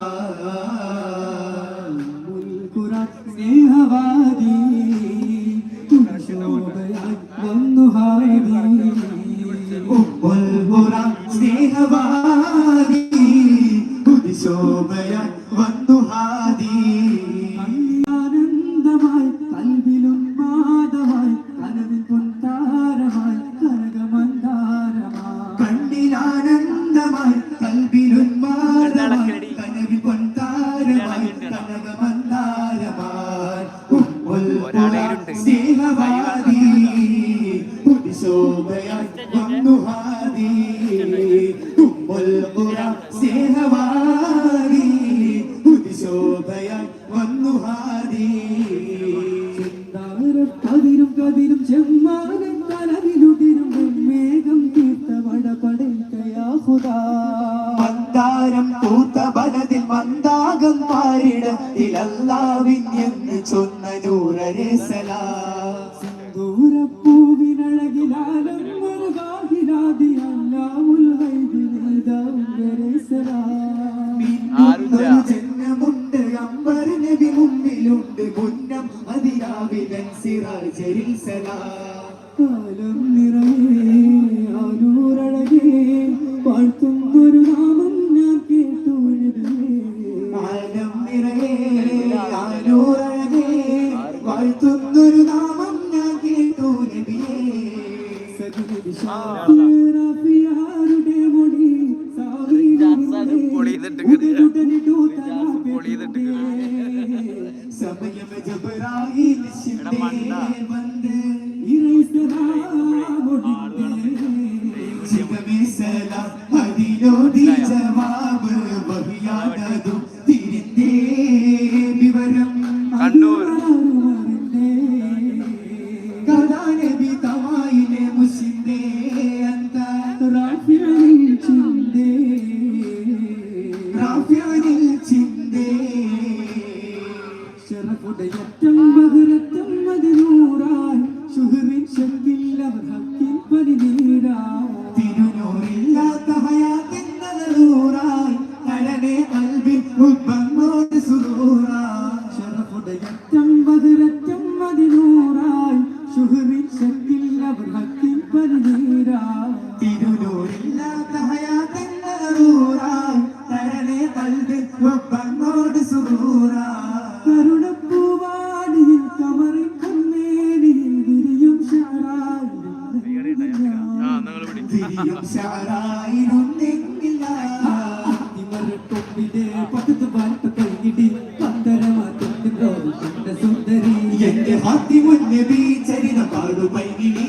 uh, mind. സലാം അതിനോടി ജവാബ് വഹിയാനതും തിരിന്തേ വിവരം കണ്ണൂർ. കഥാനബി തവായിലെ മുഷിന്തേ അന്ത റാഫ്യാനിൽ ചിന്തേ. ഷറഫുടയറ്റം കൊമ്പിലെ പത്ത് പാട്ട് കൈകിടി പന്തരമാറ്റത്തിന്റെ സുന്ദരി. എന്റെ ഹാത്തി മുന്നബി ചരിത പാടു പൈകിടി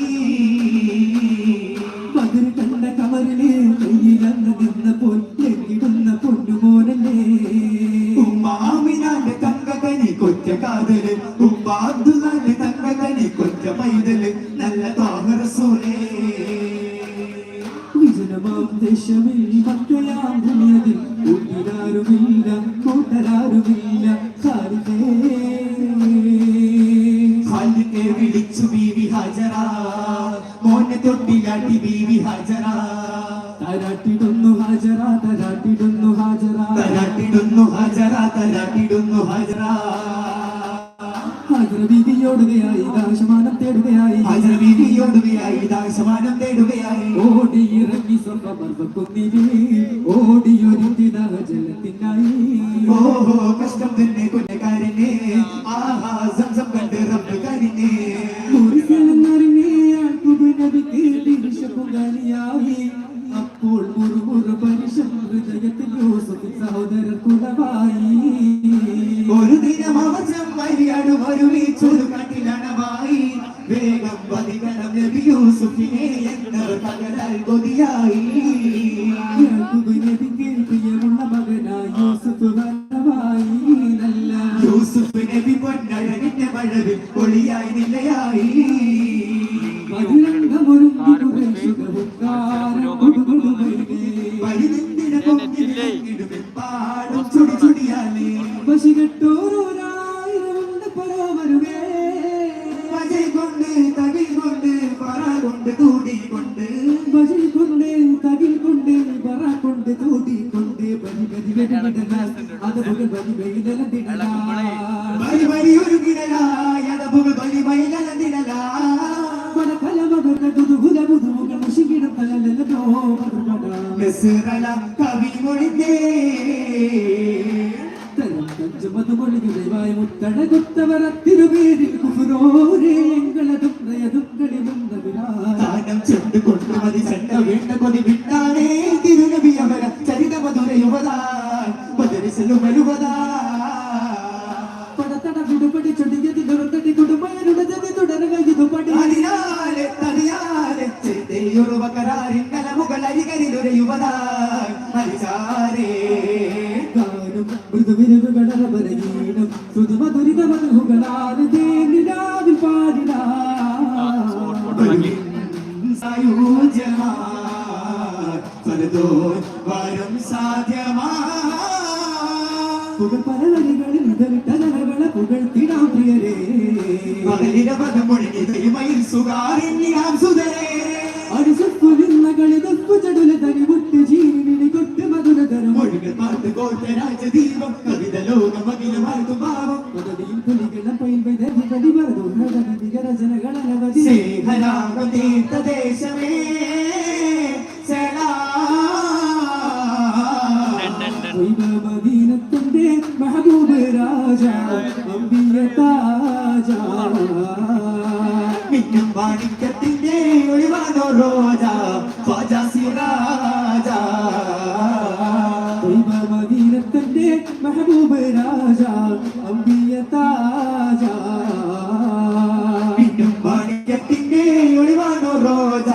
പതിര് കണ്ട കമറിലെ കയ്യിലന്ന് നിന്നപ്പോൾ എങ്കിടുന്ന പൊന്നുമോനല്ലേ. ഉമ്മാമിനാന്റെ തങ്കകനി കൊറ്റ കാതൽ. ഉമ്മ അബ്ദുല്ലാന്റെ തങ്കകനി കൊറ്റ പൈതൽ നല്ല താമരസോലേ വിജനമാം ദേശമിൽ മക്കയാം ഭൂമിയതിൽ തലാട്ടിടുന്നു ഹജറ തലാട്ടിടുന്നു ഹാജറ ഹാജറ ബീവിയോടുകയായി ദാശമാനം തേടുകയായി. ഹാജറ ബീവിയോടുകയായി ദാശമാനം തേടുകയായി. ഓടിയിറങ്ങി സ്വർണമർദ്ദക്കുന്നിലേ ഓടിയൊരുത്തിന ജലത്തിനായി ഓഹോ കഷ്ടം തന്നെ കൊല്ലക്കാരനെ. ആഹാ സംസം കണ്ട് റബ്ബ് സ്ഥലം മുറിസെന്നറിഞ്ഞേ യാക്കൂബ് നബിക്ക് തിരിശപ്പുകാലിയായി അപ്പോൾ മുറുമുറു പരിശം ഹൃദയത്തിൽ യൂസഫ് സഹോദരർ കുടവായി ഒരു ദിനം അവസം വരിയാട് വരുവിച്ചൊരു കാട്ടിലണവായി വേഗം പതികണം നബി യൂസുഫിനെ എന്നവർ പകരാൽ കൊതിയായി. പ്രിയമുള്ള മകനായി യൂസഫ് വരവായി. നല്ല യൂസുഫ് നബി പൊന്നഴകിന്റെ മഴവിൽ കൊണ്ട് തൂടി കൊണ്ട് പരി പരി വെടിവിടലാൽ അതപുകൾ പരി ബജി പരി ഒരു കിടലായി അതപുകൾ പരി മൈലതിടലാ പല പല മകൾ കുതുകുല പുതുമുകൾ മുഷികിടും തലല്ലോ മിസ്റല കവി മൊഴിഞ്ഞേ മധുമൊഴിവായ മുത്തട കുത്തവരത്തിരുപേരിൽ കുഫുരോരേ എങ്ങളതും നയതും കളിലും താനം ചുണ്ട് കൊണ്ടുമതി ചണ്ട വേണ്ട കൊതി വിട്ടാനേ വരം സാധ്യമാ. പുകൾ പല വരികളിൽ ഇതവിട്ട ജനകളെ പുകഴ്ത്തിടാം പ്രിയരേ. മയിൽ സുഖാരിണ്യാം സുതരേ. അടിസുക്കുലിന്നകളിതൊക്കു ചടുല തനി മുട്ട് ജീവനിടി കൊട്ട് മഹബൂബ് രാജ അമ്പിയ താജ മിന്നും വാണിജ്യത്തിന്റെ ഒളിവാനോ റോജ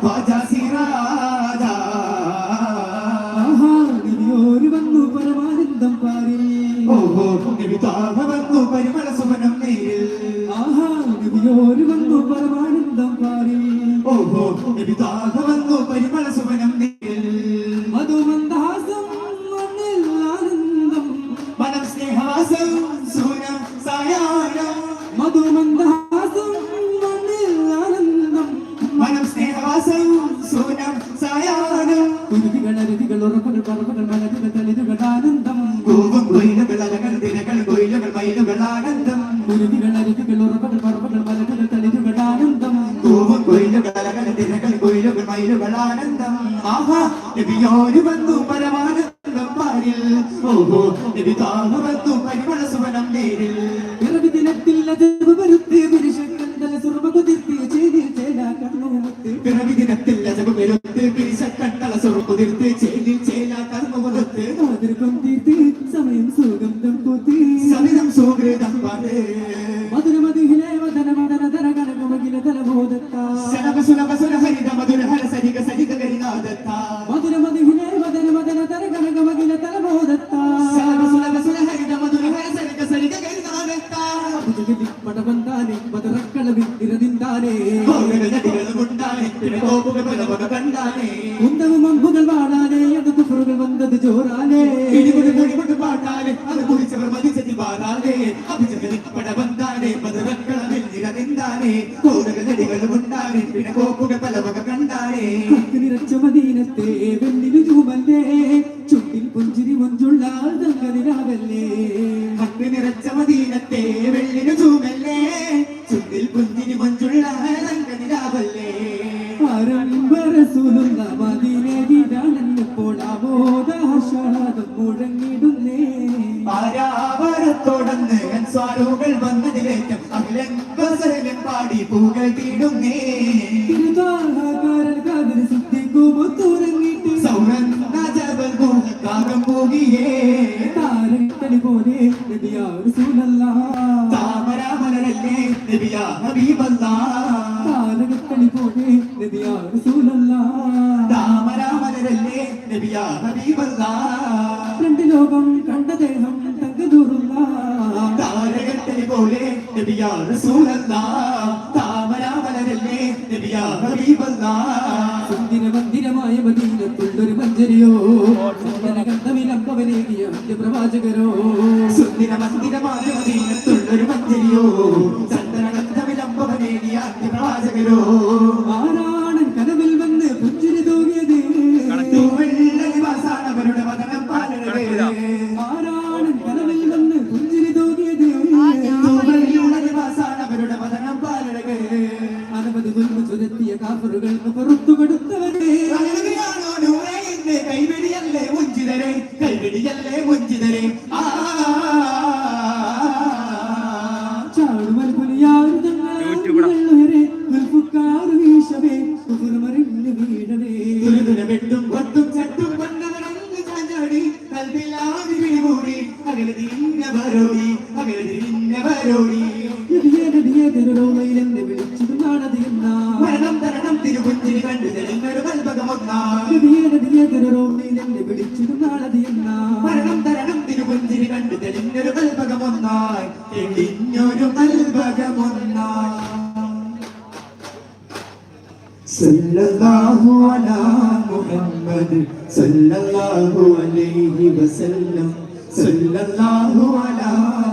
ഖ്വാജ സിറാജ ആഹാ നബിയോര് വന്നു പരമാനന്ദം പാരി ഓഹോ നബി താഹ നേരിൽ ആഹാ നബിയോര് പരമാനന്ദം പാരി ഓഹോ നബി സായാഹ്നം കുരുതികളരുതികൾ ഉറപ്പുകൾ പറവുകൾ മലരുകൾ തളിരുകൾ ആനന്ദം. പൂവും കൊയിലുകൾ അലകൾ തിരകൾ കൊയിലുകൾ മയിലുകൾ ആനന്ദം. കുരുതികളരുതികൾ ഉറപ്പുകൾ പറവുകൾ മലരുകൾ തളിരുകൾ ആനന്ദം. പൂവും കൊയിലുകൾ അലകൾ തിരകൾ കൊയിലുകൾ മയിലുകൾ ആനന്ദം. ആഹാ നബിയോര് വന്നു പരമാനന്ദം പാരിൽ. ഓഹോ നബി താഹു വന്നു പരിമള സുവനം നേരിൽ. പിറവി ദിനത്തിൽ അജബ് വരുത്തി കരിനാദത്ത മതി വദന മദന തലബോധത്താ മധുര ഹര സരിക സരിക കരിനാദത്ത ഭുജഗതി പടവന്താനെ മധുരക്കളവിൽ കണ്ടാനെ കുന്തവും അമ്പുകൾ വാടാനേ അത് കുഫറുകൾ വന്നത് ജോറാനേ പാട്ടാനെ അത് കുടിച്ചവർ മതിച്ചതി പാടാനെ അഭിജഗതി പടവന്താനെ മധുരക്കളവിൽ ഉണ്ടാനെ പിന്നെ കോപ്പുകൾ പലവക കണ്ടാനെ കക്ക് നിറച്ച മദീനത്തെ വെള്ളിനു ചൂമല്ലേ. ചുണ്ടിൽ പുഞ്ചിരി മൊഞ്ചുള്ള ഭക്തി നിറച്ച മദീനത്തെ വെള്ളിനു ചൂമല്ലേ. ചുണ്ടിൽ പുഞ്ചിരി മഞ്ചുള്ള നിലാവല്ലേ ആരംഭരസൂലുള്ള മദീനയിലാണെന്നപ്പോൾ ആമോദാഹ്ലാദം മുഴങ്ങിടുന്നേ. ആരാവരത്തോടന്ന് സ്വാരുകൾ വന്നതിലേറ്റം അഖിലൻ പാടി പൂകൾ തീടുന്നേ. താമരാമലരല്ലേ നബിയാ ഹബീബല്ലാ താരകളി പോലെ നബിയാ സൂനല്ല താമരാമലരല്ലേ നബിയാ ഹബീബല്ലാ രണ്ട് ലോകം കണ്ട ദേഹം തങ്കതൂറുള്ള താരകട്ടലി പോലെ നബിയാ റസൂലല്ലാ. താമരാമലരല്ലേ നബിയാ ഹബീബല്ലാ സുന്ദര മന്ദിരമായ മദീനത്തുള്ളൊരു മഞ്ചരിയോ? സുന്ദര ഗന്ധവിലംബവനേകിയ പ്രവാചകരോ സുന്ദര മന്ദിരമായ മദീനത്തുള്ളൊരു കാഫറുകൾക്ക് പുറത്തു കൊടുത്തവരെ കൈവെടിയല്ലേ മുഞ്ചിതരെ? കൈവെടിയല്ലേ മുഞ്ചിതരെ? ആ. ചാടുവൽ പുലിയാറ് ഉൽഫുക്കാറ് വീശവേ. തുരുതുര വെട്ടും തെളിഞ്ഞൊരു സല്ലല്ലാഹു അലാ മുഹമ്മദ് സല്ലല്ലാഹു അലൈഹി വസല്ലം. സല്ലല്ലാഹു അലാ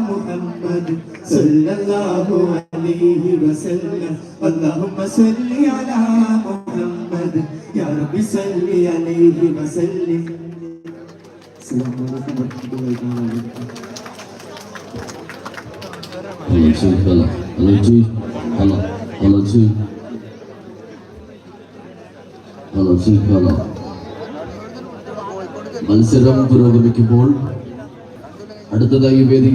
മുഹമ്മദ് സല്ലല്ലാഹു അലൈഹി വസല്ലം. അല്ലാഹുമ്മ സല്ലി അലാ മുഹമ്മദ്. യാ റബ്ബി സല്ലി അലൈഹി വസല്ലം. അസ്സലാമു അലൈഹി വസല്ലം Hello two, hello. Hello two, hello. Hello two. Hello two, hello. മത്സരം പുരോഗമിക്കുമ്പോൾ അടുത്തതായി വേദി